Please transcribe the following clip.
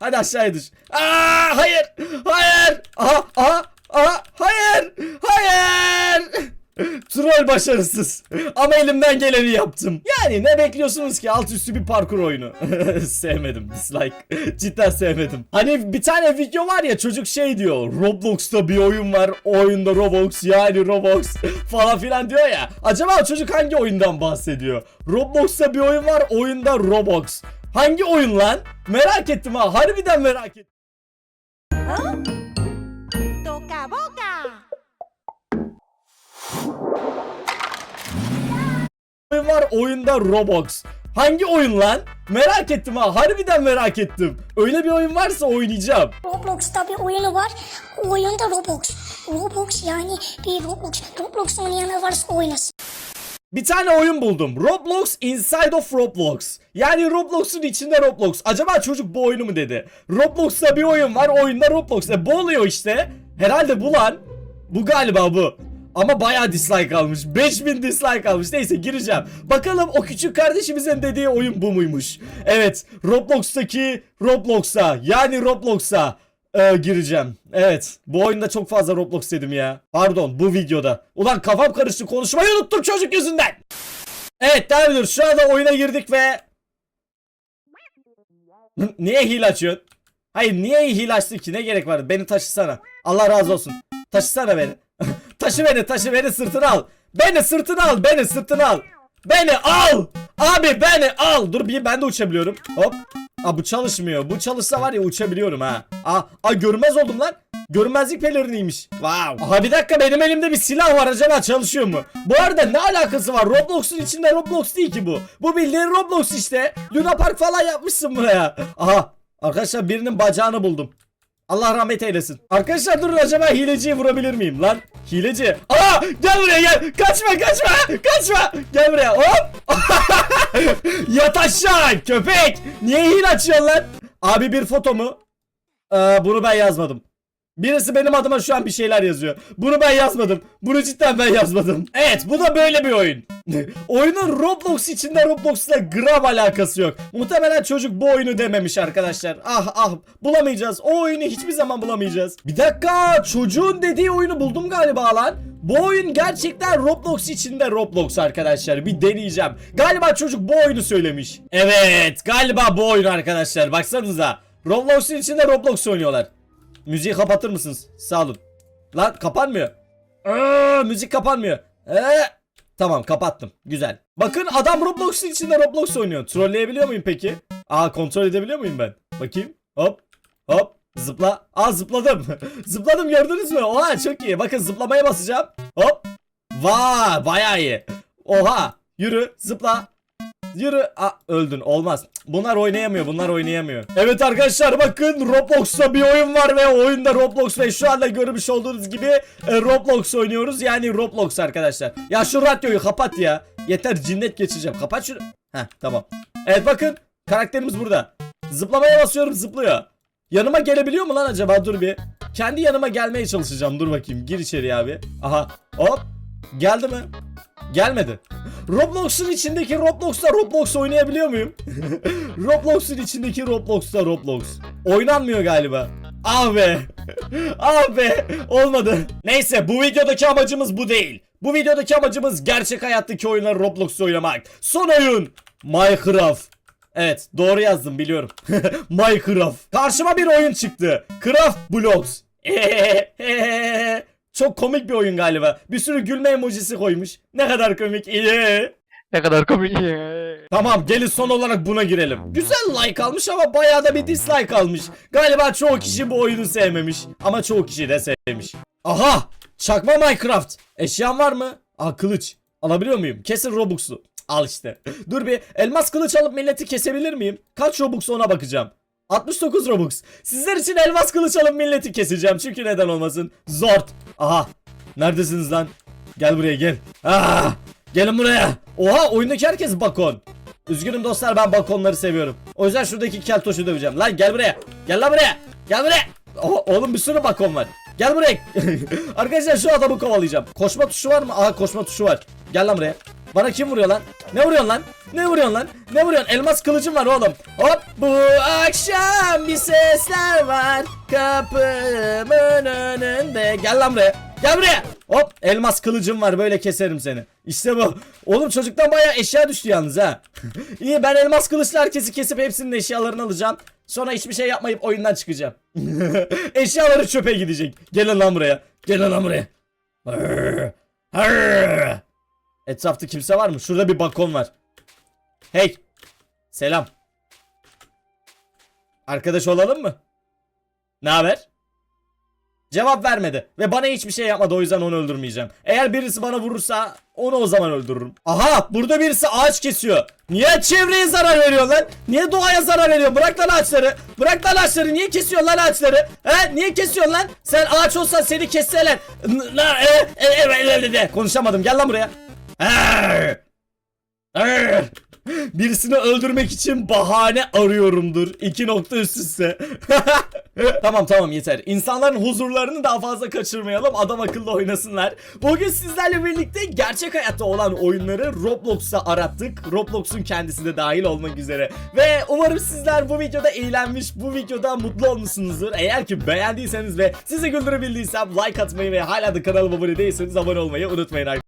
Hadi aşağıya düş. Aa hayır. Hayır. Aha aha aha hayır. Hayır. Troll başarısız. Ama elimden geleni yaptım. Yani ne bekliyorsunuz ki alt üstü bir parkur oyunu. sevmedim. Dislike. Cidden sevmedim. Hani bir tane video var ya çocuk şey diyor. Roblox'ta bir oyun var. Oyunda Roblox yani Roblox falan filan diyor ya. Acaba çocuk hangi oyundan bahsediyor? Roblox'ta bir oyun var. Oyunda Roblox. Hangi oyun lan? Merak ettim ha. Harbiden merak ettim. Toca boca. oyun var oyunda Roblox. Hangi oyun lan? Merak ettim ha. Harbiden merak ettim. Öyle bir oyun varsa oynayacağım. Roblox'ta bir oyunu var. O oyunda Roblox. Roblox yani bir Roblox. Roblox oynayanlar varsa oynasın. Bir tane oyun buldum. Roblox Inside of Roblox. Yani Roblox'un içinde Roblox. Acaba çocuk bu oyunu mu dedi? Roblox'ta bir oyun var. Oyunda Roblox. E bu oluyor işte. Herhalde bu lan. Bu galiba bu. Ama bayağı dislike almış. 5000 dislike almış. Neyse gireceğim. Bakalım o küçük kardeşimizin dediği oyun bu muymuş? Evet. Roblox'taki Roblox'a yani Roblox'a e, gireceğim. Evet. Bu oyunda çok fazla Roblox dedim ya. Pardon bu videoda. Ulan kafam karıştı konuşmayı unuttum çocuk yüzünden. Evet devam ediyoruz. Şu anda oyuna girdik ve... Niye hile açıyorsun? Hayır niye hile açtın ki? Ne gerek var? Beni taşısana. Allah razı olsun. Taşısana beni. taşı beni taşı beni sırtına al. Beni sırtına al. Beni sırtına al. Beni al. Abi beni al. Dur bir ben de uçabiliyorum. Hop. Aa bu çalışmıyor. Bu çalışsa var ya uçabiliyorum ha. Aa, aa görünmez oldum lan. Görünmezlik peleriniymiş. Wow. Aha bir dakika benim elimde bir silah var acaba çalışıyor mu? Bu arada ne alakası var? Roblox'un içinde Roblox değil ki bu. Bu bildiğin Roblox işte. Luna Park falan yapmışsın buraya. Aha arkadaşlar birinin bacağını buldum. Allah rahmet eylesin. Arkadaşlar durun acaba hileciyi vurabilir miyim lan? Hileci. Aa gel buraya gel. Kaçma kaçma. Kaçma. Gel buraya hop. Yat köpek. Niye hile açıyorsun lan? Abi bir foto mu? Ee, bunu ben yazmadım. Birisi benim adıma şu an bir şeyler yazıyor. Bunu ben yazmadım. Bunu cidden ben yazmadım. Evet bu da böyle bir oyun. Oyunun Roblox içinde Roblox'la gram alakası yok. Muhtemelen çocuk bu oyunu dememiş arkadaşlar. Ah ah bulamayacağız. O oyunu hiçbir zaman bulamayacağız. Bir dakika çocuğun dediği oyunu buldum galiba lan. Bu oyun gerçekten Roblox içinde Roblox arkadaşlar. Bir deneyeceğim. Galiba çocuk bu oyunu söylemiş. Evet galiba bu oyun arkadaşlar. Baksanıza. Roblox'un içinde Roblox oynuyorlar. Müziği kapatır mısınız? Sağ olun. Lan kapanmıyor. Aa, müzik kapanmıyor. Ee, tamam kapattım. Güzel. Bakın adam Roblox'un içinde Roblox oynuyor. Trolleyebiliyor muyum peki? Aa kontrol edebiliyor muyum ben? Bakayım. Hop. Hop. Zıpla. Aa zıpladım. zıpladım gördünüz mü? Oha çok iyi. Bakın zıplamaya basacağım. Hop. Vay bayağı iyi. Oha. Yürü zıpla. Yürü. Aa, öldün. Olmaz. Bunlar oynayamıyor. Bunlar oynayamıyor. Evet arkadaşlar bakın Roblox'ta bir oyun var ve oyunda Roblox ve şu anda görmüş olduğunuz gibi e, Roblox oynuyoruz. Yani Roblox arkadaşlar. Ya şu radyoyu kapat ya. Yeter cinnet geçeceğim. Kapat şunu. Heh tamam. Evet bakın karakterimiz burada. Zıplamaya basıyorum zıplıyor. Yanıma gelebiliyor mu lan acaba? Dur bir. Kendi yanıma gelmeye çalışacağım. Dur bakayım. Gir içeri abi. Aha. Hop. Geldi mi? Gelmedi. Roblox'un içindeki Roblox'ta Roblox oynayabiliyor muyum? Roblox'un içindeki Roblox'ta Roblox. Oynanmıyor galiba. Ah be. ah be. Olmadı. Neyse bu videodaki amacımız bu değil. Bu videodaki amacımız gerçek hayattaki oyunları Roblox'ta oynamak. Son oyun. Minecraft. Evet doğru yazdım biliyorum. Minecraft. Karşıma bir oyun çıktı. Craft Blocks. Çok komik bir oyun galiba. Bir sürü gülme emojisi koymuş. Ne kadar komik. İyi. Ne kadar komik. Tamam gelin son olarak buna girelim. Güzel like almış ama bayağı da bir dislike almış. Galiba çoğu kişi bu oyunu sevmemiş. Ama çoğu kişi de sevmiş. Aha! Çakma Minecraft. Eşyan var mı? Aa kılıç. Alabiliyor muyum? Kesin Robux'lu. Al işte. Dur bir elmas kılıç alıp milleti kesebilir miyim? Kaç Robux ona bakacağım. 69 Robux. Sizler için elmas kılıç alıp milleti keseceğim. Çünkü neden olmasın? Zort. Aha. Neredesiniz lan? Gel buraya gel. Ah! Gelin buraya. Oha oyundaki herkes bakon. Üzgünüm dostlar ben bakonları seviyorum. O yüzden şuradaki keltoşu döveceğim. Lan gel buraya. Gel lan buraya. Gel buraya. Oha, oğlum bir sürü bakon var. Gel buraya. Arkadaşlar şu adamı kovalayacağım. Koşma tuşu var mı? Aha koşma tuşu var. Gel lan buraya. Bana kim vuruyor lan? Ne vuruyorsun lan? Ne vuruyorsun lan? Ne vuruyorsun? Elmas kılıcım var oğlum. Hop bu akşam bir sesler var kapımın önünde. Gel lan buraya. Gel buraya. Hop elmas kılıcım var böyle keserim seni. İşte bu. Oğlum çocuktan bayağı eşya düştü yalnız ha. İyi ben elmas kılıçlı herkesi kesip hepsinin eşyalarını alacağım. Sonra hiçbir şey yapmayıp oyundan çıkacağım. Eşyaları çöpe gidecek. Gelin lan buraya. Gelin lan buraya. Etrafta kimse var mı? Şurada bir balkon var. Hey. Selam. Arkadaş olalım mı? Ne haber? Cevap vermedi ve bana hiçbir şey yapmadı o yüzden onu öldürmeyeceğim. Eğer birisi bana vurursa onu o zaman öldürürüm. Aha burada birisi ağaç kesiyor. Niye çevreye zarar veriyor lan? Niye doğaya zarar veriyor? Bırak lan ağaçları. Bırak lan ağaçları. Niye kesiyor lan ağaçları? He? Niye kesiyorsun lan? Sen ağaç olsan seni kesseler. E- e- e- e- e- e- Konuşamadım. Gel lan buraya. Birisini öldürmek için bahane arıyorumdur. İki nokta üst üste. tamam tamam yeter. İnsanların huzurlarını daha fazla kaçırmayalım. Adam akıllı oynasınlar. Bugün sizlerle birlikte gerçek hayatta olan oyunları Roblox'ta arattık. Roblox'un kendisi de dahil olmak üzere. Ve umarım sizler bu videoda eğlenmiş, bu videoda mutlu olmuşsunuzdur. Eğer ki beğendiyseniz ve sizi güldürebildiysem like atmayı ve hala da kanalıma abone değilseniz abone olmayı unutmayın.